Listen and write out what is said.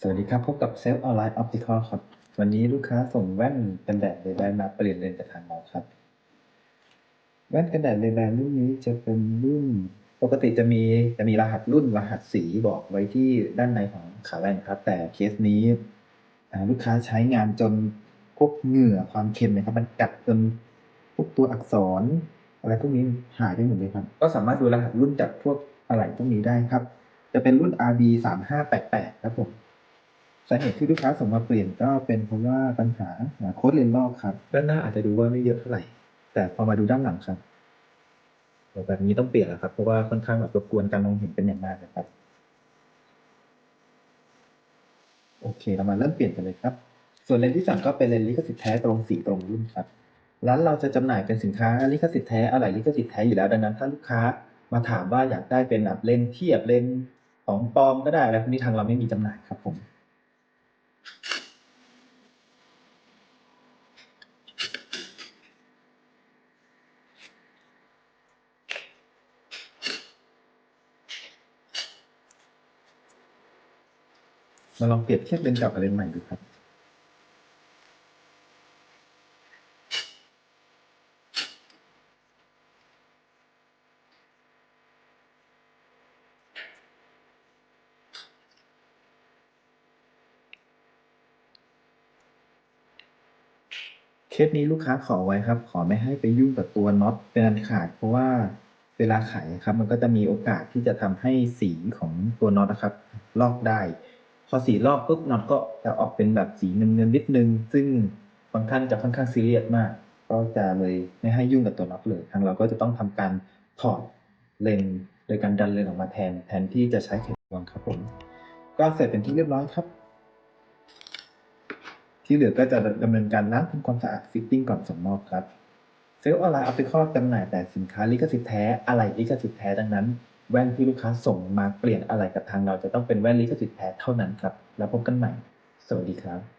สวัสดีครับ พบกับเซลล์ออนไลน์ออปติคอลครับ วันนี้ลูกค้าส่งแว่นกันแดดเลแบนมาเปลี่ยนเลนส์จากทางเราครับ แว่นกันแดดเลแบนรุ่นนี้จะเป็นรุ่น ปกติจะมีจะมีรหัสรุ่นรหัสสีบอกไว้ที่ด้านในของขาแว่นครับ แต่เคสนี้ลูกค้าใช้งานจนพวกเหงื่อความเค็มนะครับมันกัดจนพวกตัวอักษร อะไรพวกนี้หายไปหมดเลยครับ ก็สามารถดูรหัสรุ่นจากพวกอะไรพวกนี้ได้ครับ จะเป็นรุ่น RB 3 5 8 8ครับผม สาเหตุที่ลูกค้าส่งมาเปลี่ยนก็เป็นเพราะว่าปัญหาโค้ดเลนส์ลอกครับ ด้านหน้าอาจจะดูว่าไม่เยอะเท่าไหร่ แต่พอมาดูด้านหลังครับโอ้แบบนี้ต้องเปลี่ยนแล้วครับ เพราะว่าค่อนข้างแบบรบกวนการมองเห็นเป็นอย่างมากนะครับ โอเค เรามาเริ่มเปลี่ยนกันเลยครับ ส่วนเลนส์ที่สั่งก็เป็นเลนส์ลิขสิทธิ์แท้ตรงสีตรงรุ่นครับ ร้านเราจะจำหน่ายเป็นสินค้าลิขสิทธิ์แท้อะไหล่ลิขสิทธิ์แท้อยู่แล้วดังนั้น ถ้าลูกค้ามาถามว่าอยากได้เป็นแบบเลนส์เทียบเลนส์ของปลอมก็ได้แล้วพวกนี้ทางเราไม่มีจำหน่ายครับผม มาลองเปรียบเทียบเลนส์กับเลนส์ใหม่ดูครับ เคสนี้ลูกค้าขอไว้ครับ ขอไม่ให้ไปยุ่งกับตัวน็อตเป็นอันขาด เพราะว่าเวลาไขครับ มันก็จะมีโอกาสที่จะทำให้สีของตัวน็อตนะครับ ลอกได้ พอสีลอกปุ๊บน็อตก็จะออกเป็นแบบสีเงินๆนิดนึง ซึ่งบางท่านจะค่อนข้างซีเรียสมาก ก็จะเลยไม่ให้ยุ่งกับตัวน็อตเลย ทางเราก็จะต้องทำการถอดเลนโดยการดันเลนออกมาแทน แทนที่จะใช้เข็มวางครับผม ก็เสร็จเป็นที่เรียบร้อยครับ ที่เหลือก็จะดำเนินการล้างทำความสะอาดฟิตติ้งก่อนส่งมอบครับเซลล์ออนไลน์ออปติคอลจำหน่ายแต่สินค้าลิขสิทธิ์แท้อะไรลิขสิทธิ์แท้ดังนั้น แว่นที่ลูกค้าส่งมาเปลี่ยนอะไรกับทางเราจะต้องเป็นแว่นลิขสิทธิ์แท้เท่านั้นครับ แล้วพบกันใหม่ สวัสดีครับ